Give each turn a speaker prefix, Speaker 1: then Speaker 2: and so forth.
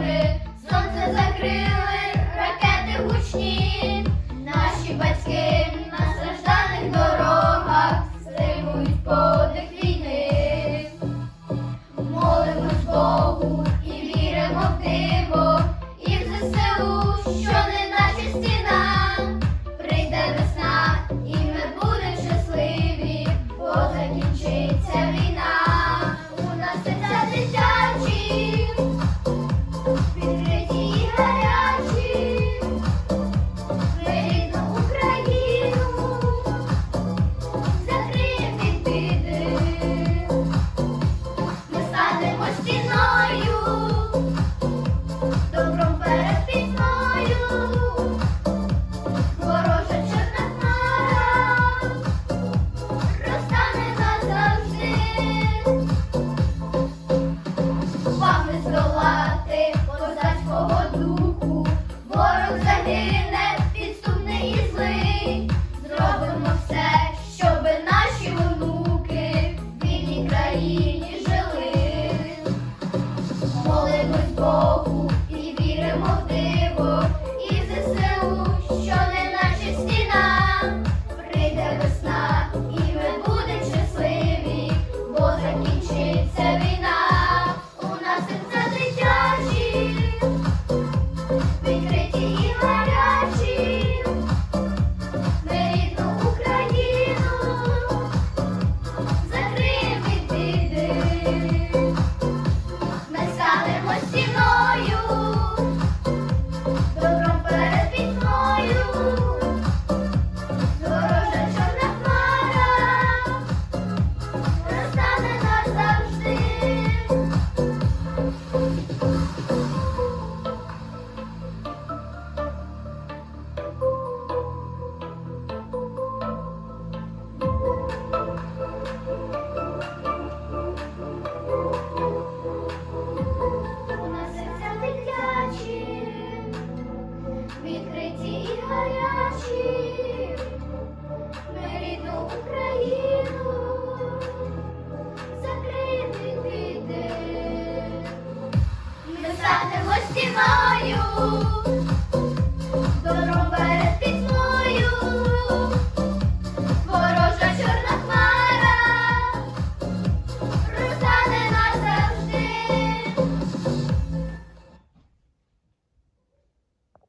Speaker 1: гори, сонце закрили, ракети гучні, наші батьки на стражданих дорогах стримують подих війни, молимось Богу. І. Ми рідну Україну закрити піде. Ми станемо стіною,